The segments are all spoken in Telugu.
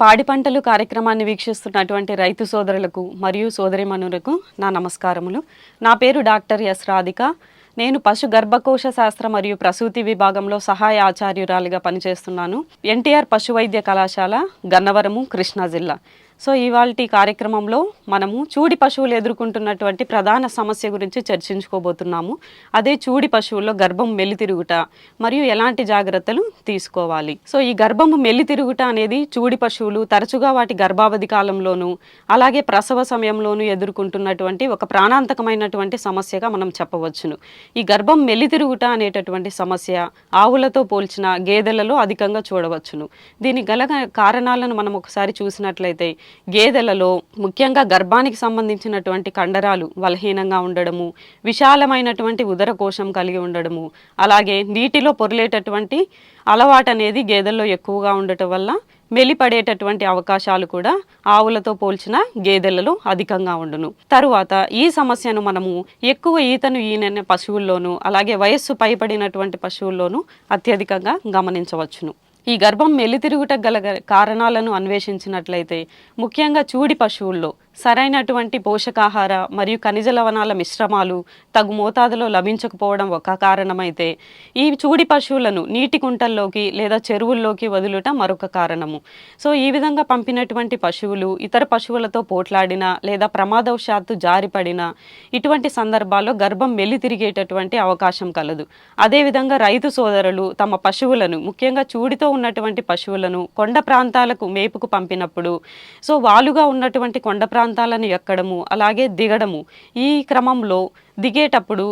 పాడి పంటలు కార్యక్రమాన్ని వీక్షిస్తున్నటువంటి రైతు సోదరులకు మరియు సోదరిమణులకు నా నమస్కారములు. నా పేరు డాక్టర్ ఎస్ రాధిక. నేను పశు గర్భకోశ శాస్త్ర మరియు ప్రసూతి విభాగంలో సహాయ ఆచార్యురాలిగా పనిచేస్తున్నాను. ఎన్టీఆర్ పశు వైద్య కళాశాల గన్నవరము కృష్ణా జిల్లా. సో ఇవాళ కార్యక్రమంలో మనము చూడి పశువులు ఎదుర్కొంటున్నటువంటి ప్రధాన సమస్య గురించి చర్చించుకోబోతున్నాము. అదే చూడి పశువుల్లో గర్భం మెల్లితిరుగుట మరియు ఎలాంటి జాగ్రత్తలు తీసుకోవాలి. సో ఈ గర్భము మెల్లితిరుగుట అనేది చూడి పశువులు తరచుగా వాటి గర్భావధి కాలంలోనూ అలాగే ప్రసవ సమయంలోనూ ఎదుర్కొంటున్నటువంటి ఒక ప్రాణాంతకమైనటువంటి సమస్యగా మనం చెప్పవచ్చును. ఈ గర్భం మెల్లితిరుగుట అనేటటువంటి సమస్య ఆవులతో పోల్చిన గేదెలలో అధికంగా చూడవచ్చును. దీని గల కారణాలను మనం ఒకసారి చూసినట్లయితే గేదెలలో ముఖ్యంగా గర్భానికి సంబంధించినటువంటి కండరాలు బలహీనంగా ఉండడము విశాలమైనటువంటి ఉదరకోశం కలిగి ఉండడము అలాగే నీటిలో పొరలేటటువంటి అలవాటు అనేది గేదెల్లో ఎక్కువగా ఉండటం వల్ల మెలిపడేటటువంటి అవకాశాలు కూడా ఆవులతో పోల్చిన గేదెలలో అధికంగా ఉండును. తరువాత ఈ సమస్యను మనము ఎక్కువ ఈతను ఈననే పశువుల్లోనూ అలాగే వయస్సు పైబడినటువంటి పశువుల్లోనూ అత్యధికంగా గమనించవచ్చును. ఈ గర్భం మెల్లితిరుగుట గల కారణాలను అన్వేషించినట్లయితే ముఖ్యంగా చూడి పశువుల్లో సరైనటువంటి పోషకాహార మరియు ఖనిజ లవణాల మిశ్రమాలు తగు మోతాదులో లభించకపోవడం ఒక కారణమైతే ఈ చూడి పశువులను నీటి కుంటల్లోకి లేదా చెరువుల్లోకి వదులుట మరొక కారణము. సో ఈ విధంగా పంపినటువంటి పశువులు ఇతర పశువులతో పోట్లాడినా లేదా ప్రమాదవశాత్తు జారిపడినా ఇటువంటి సందర్భాల్లో గర్భం మెల్లి తిరిగేటటువంటి అవకాశం కలదు. అదేవిధంగా రైతు సోదరులు తమ పశువులను ముఖ్యంగా చూడితో ఉన్నటువంటి పశువులను కొండ ప్రాంతాలకు మేపుకు పంపినప్పుడు సో వాలుగా ఉన్నటువంటి కొండ ప్రాంతాలను ఎక్కడము అలాగే దిగడము. ఈ క్రమంలో దిగేటప్పుడు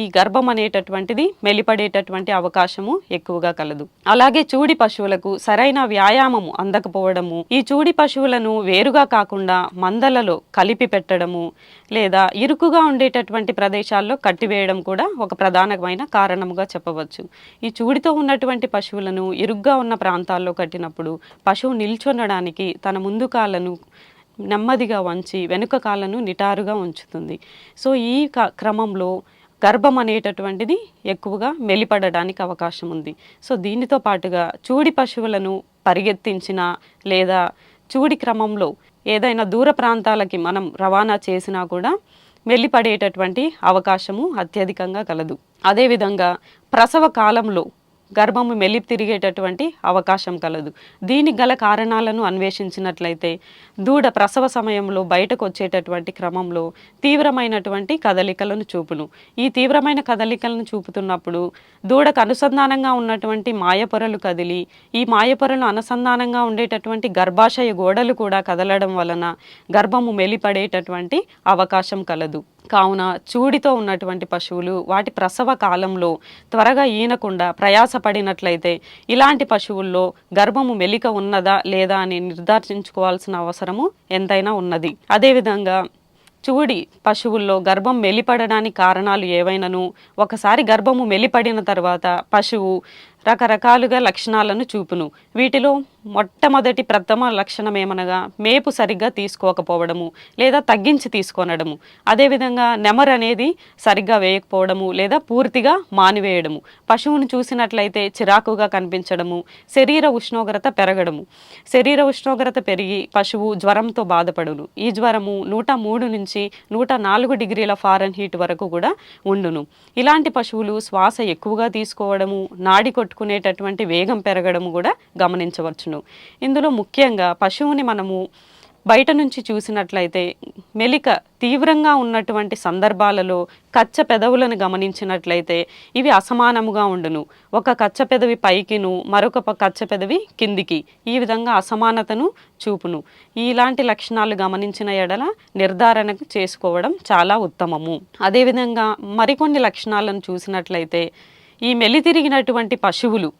ఈ గర్భం అనేటటువంటిది మెలిపడేటటువంటి అవకాశము ఎక్కువగా కలదు. అలాగే చూడి పశువులకు సరైన వ్యాయామము అందకపోవడము ఈ చూడి పశువులను వేరుగా కాకుండా మందలలో కలిపి పెట్టడము లేదా ఇరుకుగా ఉండేటటువంటి ప్రదేశాల్లో కట్టివేయడం కూడా ఒక ప్రధానమైన కారణముగా చెప్పవచ్చు. ఈ చూడితో ఉన్నటువంటి పశువులను ఇరుగ్గా ఉన్న ప్రాంతాల్లో కట్టినప్పుడు పశువు నిల్చొనడానికి తన ముందు కాళ్ళను నెమ్మదిగా వంచి వెనుక కాళ్ళను నిటారుగా ఉంచుతుంది. సో ఈ క- క్రమంలో గర్భం అనేటటువంటిది ఎక్కువగా మెలిపడడానికి అవకాశం ఉంది. సో దీనితో పాటుగా చూడి పశువులను పరిగెత్తించిన లేదా చూడి క్రమంలో ఏదైనా దూర ప్రాంతాలకి మనం రవాణా చేసినా కూడా మెల్లిపడేటటువంటి అవకాశము అత్యధికంగా కలదు. అదేవిధంగా ప్రసవ కాలంలో గర్భము మెలి తిరిగేటటువంటి అవకాశం కలదు. దీనికి గల కారణాలను అన్వేషించినట్లయితే దూడ ప్రసవ సమయంలో బయటకు వచ్చేటటువంటి క్రమంలో తీవ్రమైనటువంటి కదలికలను చూపును. ఈ తీవ్రమైన కదలికలను చూపుతున్నప్పుడు దూడకు అనుసంధానంగా ఉన్నటువంటి మాయపొరలు కదిలి ఈ మాయపొరలు అనుసంధానంగా ఉండేటటువంటి గర్భాశయ గోడలు కూడా కదలడం వలన గర్భము మెలిపడేటటువంటి అవకాశం కలదు. కావున చూడితో ఉన్నటువంటి పశువులు వాటి ప్రసవ కాలంలో త్వరగా ఈనకుండా ప్రయాసపడినట్లయితే ఇలాంటి పశువుల్లో గర్భము మెలిక ఉన్నదా లేదా అని నిర్ధారించుకోవాల్సిన అవసరము ఎంతైనా ఉన్నది. అదేవిధంగా చూడి పశువుల్లో గర్భం మెలిపడడానికి కారణాలు ఏవైనాను ఒకసారి గర్భము మెలిపడిన తర్వాత పశువు రకరకాలుగా లక్షణాలను చూపును. వీటిలో మొట్టమొదటి ప్రథమ లక్షణం ఏమనగా మేపు సరిగ్గా తీసుకోకపోవడము లేదా తగ్గించి తీసుకొనడము. అదేవిధంగా నెమరు అనేది సరిగ్గా వేయకపోవడము లేదా పూర్తిగా మానివేయడము. పశువును చూసినట్లయితే చిరాకుగా కనిపించడము శరీర ఉష్ణోగ్రత పెరగడము. శరీర ఉష్ణోగ్రత పెరిగి పశువు జ్వరంతో బాధపడును. ఈ జ్వరము నూట మూడు నుంచి నూట నాలుగు డిగ్రీల ఫారెన్ హీట్ వరకు కూడా ఉండును. ఇలాంటి పశువులు శ్వాస ఎక్కువగా తీసుకోవడము నాడి పట్టుకునేటటువంటి వేగం పెరగడము కూడా గమనించవచ్చును. ఇందులో ముఖ్యంగా పశువుని మనము బయట నుంచి చూసినట్లయితే మెలిక తీవ్రంగా ఉన్నటువంటి సందర్భాలలో కచ్చ పెదవులను గమనించినట్లయితే ఇవి అసమానముగా ఉండును. ఒక కచ్చ పెదవి పైకిను మరొక ప- కచ్చ పెదవి కిందికి ఈ విధంగా అసమానతను చూపును. ఇలాంటి లక్షణాలు గమనించిన ఎడల నిర్ధారణకు చేసుకోవడం చాలా ఉత్తమము. అదేవిధంగా మరికొన్ని లక్షణాలను చూసినట్లయితే ఈ మెలితిరిగినటువంటి పశువులు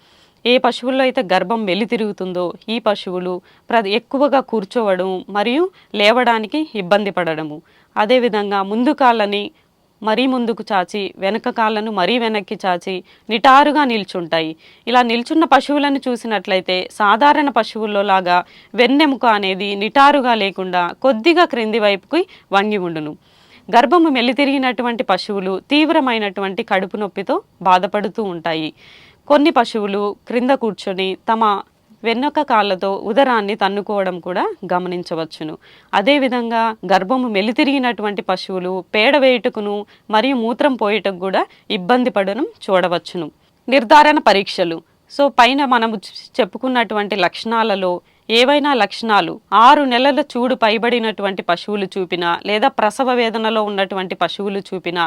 ఏ పశువుల్లో అయితే గర్భం మెల్లి తిరుగుతుందో ఈ పశువులు ప్ర ఎక్కువగా కూర్చోవడం మరియు లేవడానికి ఇబ్బంది పడడము. అదేవిధంగా ముందు కాళ్ళని మరీ ముందుకు చాచి వెనక కాళ్ళను మరీ వెనక్కి చాచి నిటారుగా నిల్చుంటాయి. ఇలా నిల్చున్న పశువులను చూసినట్లయితే సాధారణ పశువుల్లో లాగా వెన్నెముక అనేది నిటారుగా లేకుండా కొద్దిగా క్రింది వైపుకి వంగి ఉండును. గర్భము మెల్లితిరిగినటువంటి పశువులు తీవ్రమైనటువంటి కడుపు నొప్పితో బాధపడుతూ ఉంటాయి. కొన్ని పశువులు క్రింద కూర్చొని తమ వెన్నొక కాళ్ళతో ఉదరాన్ని తన్నుకోవడం కూడా గమనించవచ్చును. అదేవిధంగా గర్భము మెలితిరిగినటువంటి పశువులు పేడ వేయుటకును మరియు మూత్రం పోయటకు కూడా ఇబ్బంది పడడం చూడవచ్చును. నిర్ధారణ పరీక్షలు. సో పైన మనము చెప్పుకున్నటువంటి లక్షణాలలో ఏవైనా లక్షణాలు ఆరు నెలల చూడు పైబడినటువంటి పశువులు చూపినా లేదా ప్రసవ వేదనలో ఉన్నటువంటి పశువులు చూపినా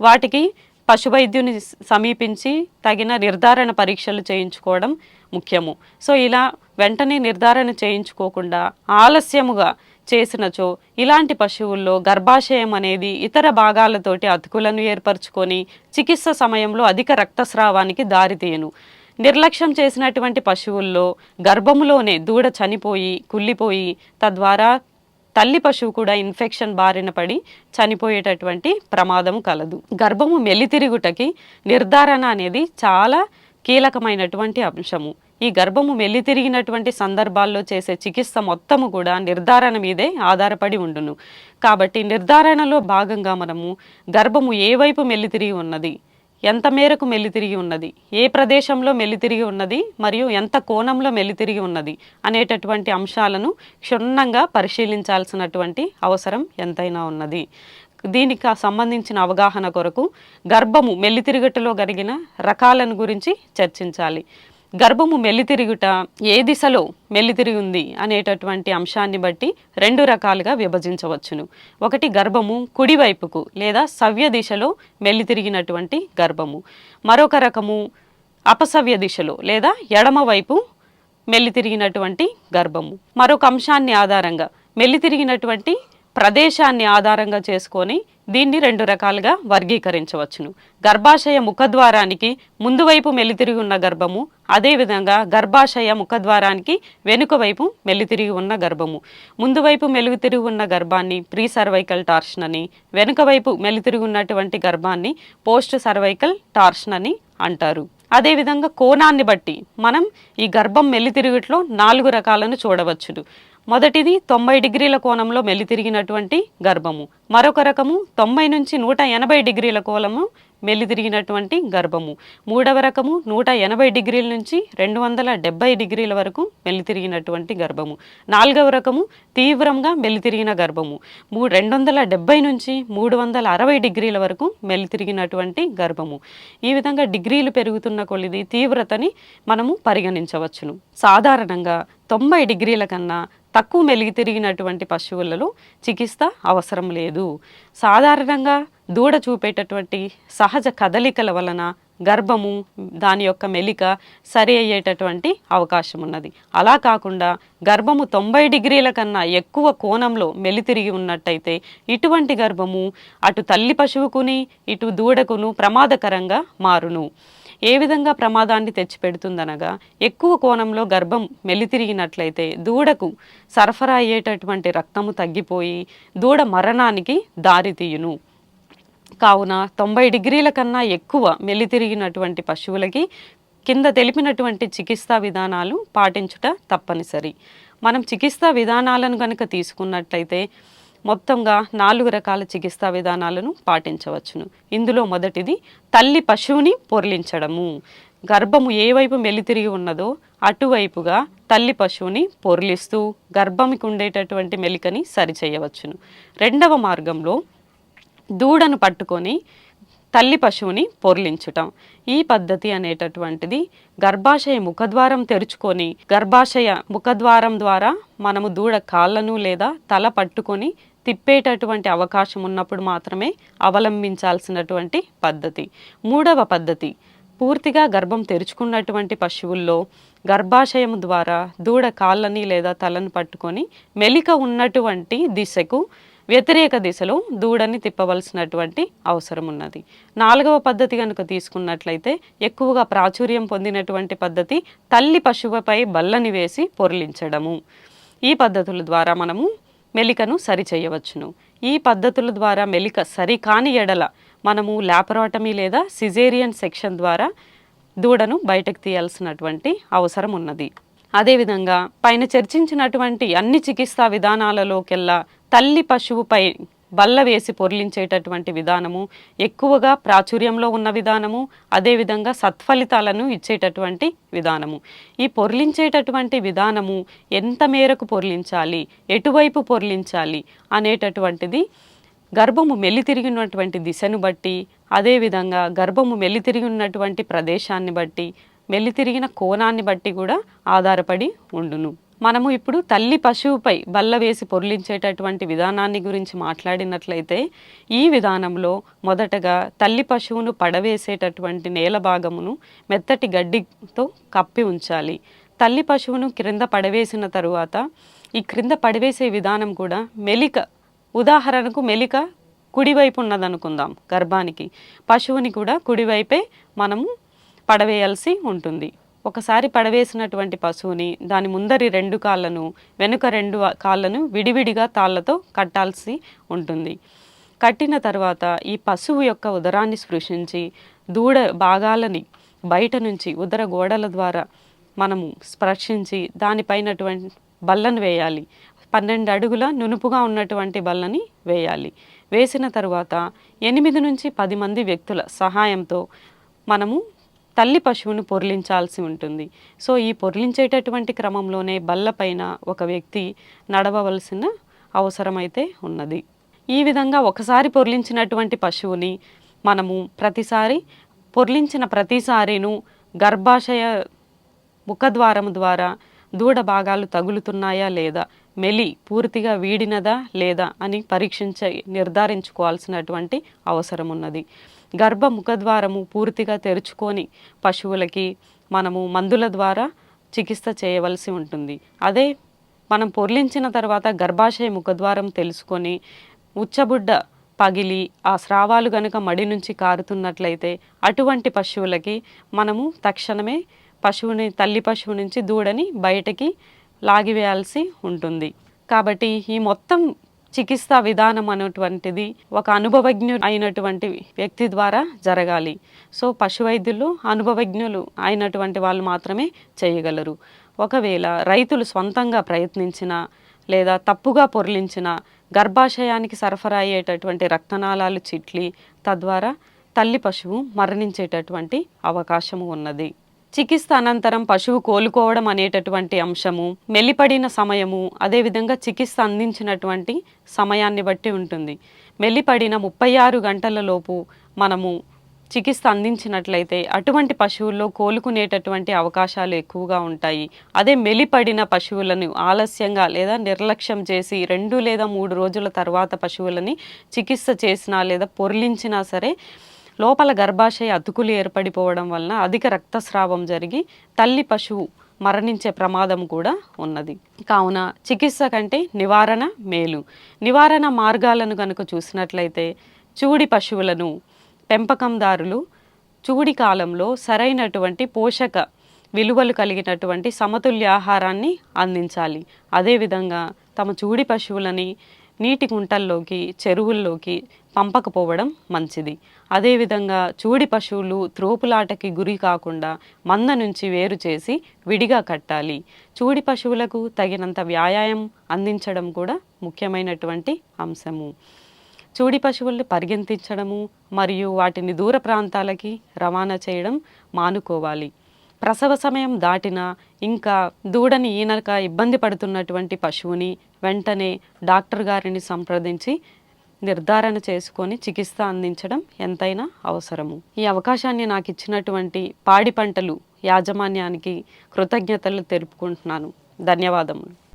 వాటికి పశు వైద్యుని సమీపించి తగిన నిర్ధారణ పరీక్షలు చేయించుకోవడం ముఖ్యము. సో ఇలా వెంటనే నిర్ధారణ చేయించుకోకుండా ఆలస్యముగా చేసినచో ఇలాంటి పశువుల్లో గర్భాశయం అనేది ఇతర భాగాలతోటి అతుకులను ఏర్పరచుకొని చికిత్స సమయంలో అధిక రక్తస్రావానికి దారితీయను. నిర్లక్ష్యం చేసినటువంటి పశువుల్లో గర్భములోనే దూడ చనిపోయి కుళ్ళిపోయి తద్వారా తల్లి పశువు కూడా ఇన్ఫెక్షన్ బారిన పడి చనిపోయేటటువంటి ప్రమాదం కలదు. గర్భము మెల్లితిరుగుటకి నిర్ధారణ అనేది చాలా కీలకమైనటువంటి అంశము. ఈ గర్భము మెల్లితిరిగినటువంటి సందర్భాల్లో చేసే చికిత్స మొత్తము కూడా నిర్ధారణ మీదే ఆధారపడి ఉండును. కాబట్టి నిర్ధారణలో భాగంగా మనము గర్భము ఏ వైపు మెల్లితిరిగి ఉన్నది? ఎంత మేరకు మెల్లితిరిగి ఉన్నది? ఏ ప్రదేశంలో మెల్లితిరిగి ఉన్నది? మరియు ఎంత కోణంలో మెల్లితిరిగి ఉన్నది? అనేటటువంటి అంశాలను క్షుణ్ణంగా పరిశీలించాల్సినటువంటి అవసరం ఎంతైనా ఉన్నది. దీనికి సంబంధించిన అవగాహన కొరకు గర్భము మెల్లితిరుగుటలో కలిగిన రకాలను గురించి చర్చించాలి. గర్భము మెల్లితిరుగుట ఏ దిశలో మెల్లితిరిగి ఉంది అనేటటువంటి అంశాన్ని బట్టి రెండు రకాలుగా విభజించవచ్చును. ఒకటి గర్భము కుడివైపుకు లేదా సవ్య దిశలో మెల్లితిరిగినటువంటి గర్భము. మరొక రకము అపసవ్య దిశలో లేదా ఎడమవైపు మెల్లితిరిగినటువంటి గర్భము. మరొక అంశాన్ని ఆధారంగా మెల్లితిరిగినటువంటి ప్రదేశాన్ని ఆధారంగా చేసుకొని దీన్ని రెండు రకాలుగా వర్గీకరించవచ్చును. గర్భాశయ ముఖద్వారానికి ముందువైపు మెల్లితిరిగి ఉన్న గర్భము అదేవిధంగా గర్భాశయ ముఖద్వారానికి వెనుక వైపు మెల్లితిరిగి ఉన్న గర్భము. ముందువైపు మెలుగుతిరిగి ఉన్న గర్భాన్ని ప్రీ సర్వైకల్ టార్షన్ అని వెనుక వైపు మెలితిరిగి ఉన్నటువంటి గర్భాన్ని పోస్ట్ సర్వైకల్ టార్షన్ అని అంటారు. అదేవిధంగా కోణాన్ని బట్టి మనం ఈ గర్భం మెల్లితిరుగుట్లో నాలుగు రకాలను చూడవచ్చును. మొదటిది తొంభై డిగ్రీల కోణంలో మెల్లితిరిగినటువంటి గర్భము. మరొక రకము తొంభై నుంచి నూట ఎనభై డిగ్రీల కోణము మెల్లితిరిగినటువంటి గర్భము. మూడవ రకము నూట ఎనభై డిగ్రీల నుంచి రెండు వందల డెబ్బై డిగ్రీల వరకు మెల్లితిరిగినటువంటి గర్భము. నాలుగవ రకము తీవ్రంగా మెల్లితిరిగిన గర్భము. మూ రెండు వందల డెబ్బై నుంచి మూడు వందల అరవై డిగ్రీల వరకు మెల్లితిరిగినటువంటి గర్భము. ఈ విధంగా డిగ్రీలు పెరుగుతున్న కొలిది తీవ్రతని మనము పరిగణించవచ్చును. సాధారణంగా తొంభై డిగ్రీల కన్నా తక్కువ మెలిగి తిరిగినటువంటి పశువులలో చికిత్స అవసరం లేదు. సాధారణంగా దూడ చూపేటటువంటి సహజ కదలికల వలన గర్భము దాని యొక్క మెలిక సరి అయ్యేటటువంటి అవకాశం ఉన్నది. అలా కాకుండా గర్భము తొంభై డిగ్రీల కన్నా ఎక్కువ కోణంలో మెలితిరిగి ఉన్నట్టయితే ఇటువంటి గర్భము అటు తల్లి పశువుకుని ఇటు దూడకును ప్రమాదకరంగా మారును. ఏ విధంగా ప్రమాదాన్ని తెచ్చిపెడుతుందనగా ఎక్కువ కోణంలో గర్భం మెలితిరిగినట్లయితే దూడకు సరఫరా అయ్యేటటువంటి రక్తము తగ్గిపోయి దూడ మరణానికి దారితీయును కావున తొంభై డిగ్రీల కన్నా ఎక్కువ మెలితిరిగినటువంటి పశువులకి కింద తెలిపినటువంటి చికిత్సా విధానాలు పాటించుట తప్పనిసరి. మనం చికిత్సా విధానాలను కనుక తీసుకున్నట్లయితే మొత్తంగా నాలుగు రకాల చికిత్సా విధానాలను పాటించవచ్చును. ఇందులో మొదటిది తల్లి పశువుని పొర్లించడము. గర్భము ఏ వైపు మెలితిరిగి ఉన్నదో అటువైపుగా తల్లి పశువుని పొర్లిస్తూ గర్భంకి ఉండేటటువంటి మెలికని సరిచేయవచ్చును. రెండవ మార్గంలో దూడను పట్టుకొని తల్లి పశువుని పొర్లించటం. ఈ పద్ధతి అనేటటువంటిది గర్భాశయ ముఖద్వారం తెరుచుకొని గర్భాశయ ముఖద్వారం ద్వారా మనము దూడ కాళ్ళను లేదా తల పట్టుకొని తిప్పేటటువంటి అవకాశం ఉన్నప్పుడు మాత్రమే అవలంబించాల్సినటువంటి పద్ధతి. మూడవ పద్ధతి పూర్తిగా గర్భం తెరుచుకున్నటువంటి పశువుల్లో గర్భాశయం ద్వారా దూడ కాళ్ళని లేదా తలను పట్టుకొని మెలిక ఉన్నటువంటి దిశకు వ్యతిరేక దిశలో దూడని తిప్పవలసినటువంటి అవసరం ఉన్నది. నాలుగవ పద్ధతి కనుక తీసుకున్నట్లయితే ఎక్కువగా ప్రాచుర్యం పొందినటువంటి పద్ధతి తల్లి పశువుపై బల్లని వేసి పొరలించడము. ఈ పద్ధతుల ద్వారా మనము మెలికను సరి చేయవచ్చును. ఈ పద్ధతుల ద్వారా మెలిక సరికాని ఎడల మనము ల్యాపరాటమీ లేదా సిజేరియన్ సెక్షన్ ద్వారా దూడను బయటకు తీయాల్సినటువంటి అవసరం ఉన్నది. అదేవిధంగా పైన చర్చించినటువంటి అన్ని చికిత్సా విధానాలలోకెల్లా తల్లి పశువుపై బల్ల వేసి పొర్లించేటటువంటి విధానము ఎక్కువగా ప్రాచుర్యంలో ఉన్న విధానము అదేవిధంగా సత్ఫలితాలను ఇచ్చేటటువంటి విధానము. ఈ పొర్లించేటటువంటి విధానము ఎంత మేరకు పొర్లించాలి ఎటువైపు పొర్లించాలి అనేటటువంటిది గర్భము మెల్లితిరిగినటువంటి దిశను బట్టి అదేవిధంగా గర్భము మెల్లితిరిగినటువంటి ప్రదేశాన్ని బట్టి మెల్లితిరిగిన కోణాన్ని బట్టి కూడా ఆధారపడి ఉండును. మనము ఇప్పుడు తల్లి పశువుపై బల్ల వేసి పొర్లించేటటువంటి విధానాన్ని గురించి మాట్లాడినట్లయితే ఈ విధానంలో మొదటగా తల్లి పశువును పడవేసేటటువంటి నేల భాగమును మెత్తటి గడ్డితో కప్పి ఉంచాలి. తల్లి పశువును క్రింద పడవేసిన తరువాత ఈ క్రింద పడవేసే విధానం కూడా మెలిక ఉదాహరణకు మెలిక కుడివైపు ఉన్నదనుకుందాం గర్భానికి. పశువుని కూడా కుడివైపే మనము పడవేయాల్సి ఉంటుంది. ఒకసారి పడవేసినటువంటి పశువుని దాని ముందరి రెండు కాళ్ళను వెనుక రెండు కాళ్ళను విడివిడిగా తాళ్ళతో కట్టాల్సి ఉంటుంది. కట్టిన తర్వాత ఈ పశువు యొక్క ఉదరాన్ని స్పృశించి దూడ భాగాలని బయట నుంచి ఉదర గోడల ద్వారా మనము స్పర్శించి దానిపైనటువంటి బల్లను వేయాలి. పన్నెండు అడుగుల నునుపుగా ఉన్నటువంటి బల్లని వేయాలి. వేసిన తరువాత ఎనిమిది నుంచి పది మంది వ్యక్తుల సహాయంతో మనము తల్లి పశువును పొర్లించాల్సి ఉంటుంది. సో ఈ పొర్లించేటటువంటి క్రమంలోనే బల్లపైన ఒక వ్యక్తి నడవవలసిన అవసరమైతే ఉన్నది. ఈ విధంగా ఒకసారి పొర్లించినటువంటి పశువుని మనము ప్రతిసారి పొర్లించిన ప్రతిసారిను గర్భాశయ ముఖద్వారం ద్వారా దూడ భాగాలు తగులుతున్నాయా లేదా మెలి పూర్తిగా వీడినదా లేదా అని పరీక్షించ నిర్ధారించుకోవాల్సినటువంటి అవసరం ఉన్నది గర్భ ముఖద్వారము పూర్తిగా తెరుచుకొని పశువులకి మనము మందుల ద్వారా చికిత్స చేయవలసి ఉంటుంది. అదే మనం పొర్లించిన తర్వాత గర్భాశయ ముఖద్వారం తెలుసుకొని ఉచ్చబుడ్డ పగిలి ఆ స్రావాలు గనుక మడి నుంచి కారుతున్నట్లయితే అటువంటి పశువులకి మనము తక్షణమే పశువుని తల్లి పశువు నుంచి దూడని బయటకి లాగివేయాల్సి ఉంటుంది. కాబట్టి ఈ మొత్తం చికిత్సా విధానం అనేటువంటిది ఒక అనుభవజ్ఞుడు అయినటువంటి వ్యక్తి ద్వారా జరగాలి. సో పశు వైద్యులు అనుభవజ్ఞులు అయినటువంటి వాళ్ళు మాత్రమే చేయగలరు. ఒకవేళ రైతులు సొంతంగా ప్రయత్నించిన లేదా తప్పుగా పొరలించిన గర్భాశయానికి సరఫరా అయ్యేటటువంటి రక్తనాళాలు చిట్లి తద్వారా తల్లి పశువు మరణించేటటువంటి అవకాశము ఉన్నది. చికిత్స అనంతరం పశువు కోలుకోవడం అనేటటువంటి అంశము మెల్లిపడిన సమయము అదేవిధంగా చికిత్స అందించినటువంటి సమయాన్ని బట్టి ఉంటుంది. మెల్లిపడిన ముప్పై ఆరు గంటలలోపు మనము చికిత్స అందించినట్లయితే అటువంటి పశువుల్లో కోలుకునేటటువంటి అవకాశాలు ఎక్కువగా ఉంటాయి. అదే మెలిపడిన పశువులను ఆలస్యంగా లేదా నిర్లక్ష్యం చేసి రెండు లేదా మూడు రోజుల తర్వాత పశువులని చికిత్స చేసినా లేదా పొర్లించినా సరే లోపల గర్భాశయ అతుకులు ఏర్పడిపోవడం వలన అధిక రక్తస్రావం జరిగి తల్లి పశువు మరణించే ప్రమాదం కూడా ఉన్నది. కావున చికిత్స కంటే నివారణ మేలు. నివారణ మార్గాలను కనుక చూసినట్లయితే చూడి పశువులను పెంపకందారులు చూడి కాలంలో సరైనటువంటి పోషక విలువలు కలిగినటువంటి సమతుల్య ఆహారాన్ని అందించాలి. అదేవిధంగా తమ చూడి పశువులని నీటి కుంటల్లోకి చెరువుల్లోకి పంపకపోవడం మంచిది. అదేవిధంగా చూడి పశువులు త్రోపులాటకి గురి కాకుండా మంద నుంచి వేరు చేసి విడిగా కట్టాలి. చూడి పశువులకు తగినంత వ్యాయామం అందించడం కూడా ముఖ్యమైనటువంటి అంశము. చూడి పశువుల్ని పరిగెంతించడము మరియు వాటిని దూర ప్రాంతాలకి రవాణా చేయడం మానుకోవాలి. ప్రసవ సమయం దాటిన ఇంకా దూడని ఈనక ఇబ్బంది పడుతున్నటువంటి పశువుని వెంటనే డాక్టర్ గారిని సంప్రదించి నిర్ధారణ చేసుకొని చికిత్స అందించడం ఎంతైనా అవసరము. ఈ అవకాశాన్ని నాకు ఇచ్చినటువంటి పాడి పంటలు యాజమాన్యానికి కృతజ్ఞతలు తెలుపుకుంటున్నాను. ధన్యవాదములు.